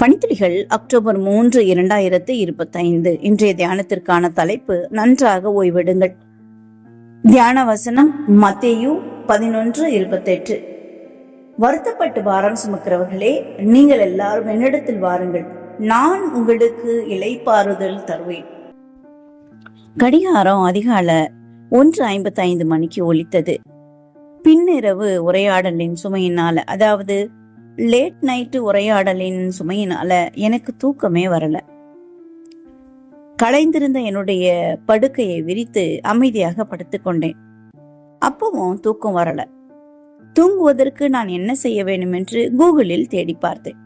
பனித்துளிகள் October மூன்று இரண்டாயிரத்து இருபத்தைந்து. இன்றைய தியானத்திற்கான தலைப்பு நன்றாக ஓய்வெடுங்கள். தியான வசனம் மத்தேயு பதினொன்று இருபத்தெட்டு. வருத்தப்பட்டு பாரம் சுமக்கிறவர்களே நீங்கள் எல்லாரும் என்னிடத்தில் வாருங்கள். நான் உங்களுக்கு இலைப்பாறுதல் தருவேன். கடிகாரம் அதிகாலை ஒன்று ஐம்பத்தி ஐந்து மணிக்கு ஒலித்தது. பின்னிரவு உரையாடலின் சுமையினால அதாவது லேட் நைட்டு உரையாடலின் சுமையினால எனக்கு தூக்கமே வரல. களைந்திருந்த என்னுடைய படுக்கையை விரித்து அமைதியாக படுத்துக்கொண்டேன் அப்பவும் தூக்கம் வரல. தூங்குவதற்கு நான் என்ன செய்ய வேண்டும் என்று கூகுளில் தேடி பார்த்தேன்.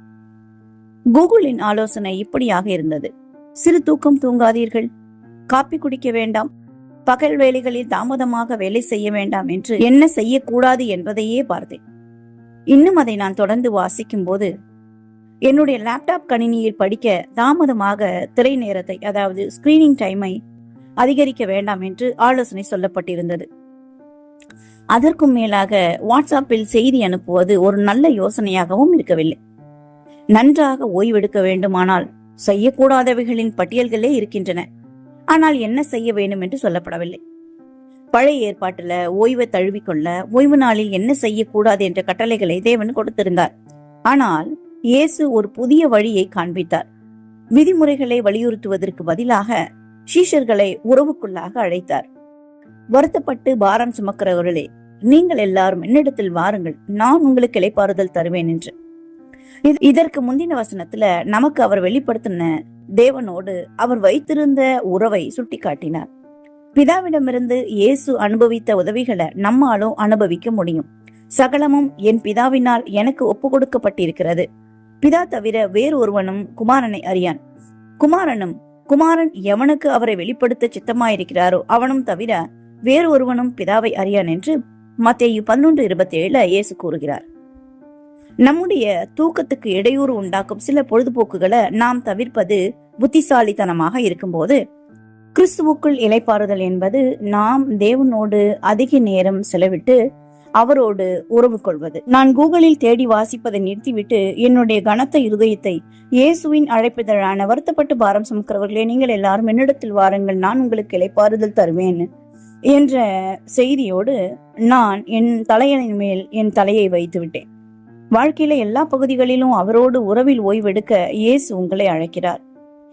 கூகுளின் ஆலோசனை இப்படியாக இருந்தது. சிறு தூக்கம் தூங்காதீர்கள். காப்பி குடிக்க வேண்டாம். பகல் வேலைகளில் தாமதமாக வேலை செய்ய வேண்டாம் என்று என்ன செய்யக்கூடாது என்பதையே பார்த்தேன். இன்னும் அதை நான் தொடர்ந்து வாசிக்கும் போது என்னுடைய லேப்டாப் கணினியில் படிக்க தாமதமாக திரை நேரத்தை அதாவது ஸ்கிரீனிங் டைமை அதிகரிக்க வேண்டாம் என்று ஆலோசனை சொல்லப்பட்டிருந்தது. அதற்கும் மேலாக வாட்ஸ்அப்பில் செய்தி அனுப்புவது ஒரு நல்ல யோசனையாகவும் இருக்கவில்லை. நன்றாக ஓய்வெடுக்க வேண்டுமானால் செய்யக்கூடாதவைகளின் பட்டியல்களே இருக்கின்றன. ஆனால் என்ன செய்ய வேண்டும் என்று சொல்லப்படவில்லை. பழைய ஏற்பாட்டுல ஓய்வை தழுவிக்கொள்ள ஓய்வு நாளில் என்ன செய்யக்கூடாது என்ற கட்டளைகளை தேவன் கொடுத்திருந்தார். ஆனால் இயேசு ஒரு புதிய வழியை காண்பித்தார். விதிமுறைகளை வலியுறுத்துவதற்கு பதிலாக சீஷர்களை உறவுக்குள்ளாக அழைத்தார். வருத்தப்பட்டு பாரம் சுமக்கிறவர்களே நீங்கள் எல்லாரும் என்னிடத்தில் வாருங்கள் நான் உங்களுக்கு இலைப்பாறுதல் தருவேன் என்று. இது- இதற்கு முந்தின வசனத்துல நமக்கு அவர் வெளிப்படுத்தின தேவனோடு அவர் வைத்திருந்த உறவை சுட்டிக்காட்டினார். பிதாவிடமிருந்து இயேசு அனுபவித்த உதவிகளை நம்மாலும் அனுபவிக்க முடியும். சகலமும் என் பிதாவினால் எனக்கு ஒப்பு கொடுக்கப்பட்டிருக்கிறது பிதா தவிர வேறு ஒருவனும் குமாரனை அறியான். குமாரனும் குமாரன் எவனுக்கு அவரை வெளிப்படுத்த சித்தமாயிருக்கிறாரோ அவனும் தவிர வேறு ஒருவனும் பிதாவை அறியான் என்று மத்தேயு பதினொன்று இருபத்தி ஏழுல இயேசு கூறுகிறார். நம்முடைய தூக்கத்துக்கு இடையூறு உண்டாக்கும் சில பொழுதுபோக்குகளை நாம் தவிர்ப்பது புத்திசாலித்தனமாக இருக்கும்போது கிறிஸ்துவுக்குள் இலைப்பாறுதல் என்பது நாம் தேவனோடு அதிக நேரம் செலவிட்டு அவரோடு உறவு கொள்வது. நான் கூகுளில் தேடி வாசிப்பதை நிறுத்திவிட்டு என்னுடைய கனத்த இருதயத்தை இயேசுவின் அழைப்பிதழான வருத்தப்பட்டு பாரம் சுமக்கிறவர்களே நீங்கள் எல்லாரும் என்னிடத்தில் வாருங்கள் நான் உங்களுக்கு இலைப்பாறுதல் தருவேன் என்ற செய்தியோடு நான் என் தலையணின் மேல் என் தலையை வைத்து விட்டேன் வாழ்க்கையில எல்லா பகுதிகளிலும் அவரோடு உறவில் ஓய்வெடுக்க இயேசு உங்களை அழைக்கிறார்.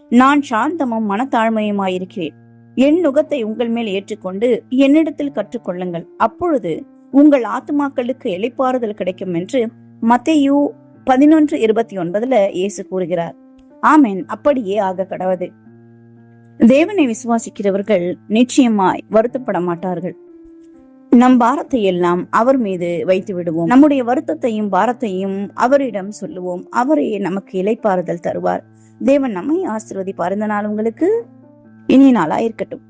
நான் சாந்தமும் மனத்தாழ்மையுமாயிருக்கிறேன். என் நுகத்தை உங்கள் மேல் ஏற்றுக்கொண்டு என்னிடத்தில் கற்றுக்கொள்ளுங்கள். அப்பொழுது உங்கள் ஆத்துமாக்களுக்கு இளைப்பாறுதல் கிடைக்கும் என்று மத்தையு பதினொன்று இருபத்தி ஒன்பதுல இயேசு கூறுகிறார். ஆமென். அப்படியே ஆக கடவது தேவனை விசுவாசிக்கிறவர்கள் நிச்சயமாய் வருத்தப்பட மாட்டார்கள். நம் பாரத்தை எல்லாம் அவர் மீது வைத்து விடுவோம். நம்முடைய வருத்தத்தையும் பாரத்தையும் அவரிடம் சொல்லுவோம். அவரே நமக்கு இலைப்பாறுதல் தருவார். தேவன் நம்மை ஆசிர்வதிப்பார். இந்த நாள் உங்களுக்கு இனிய நாளா இருக்கட்டும்.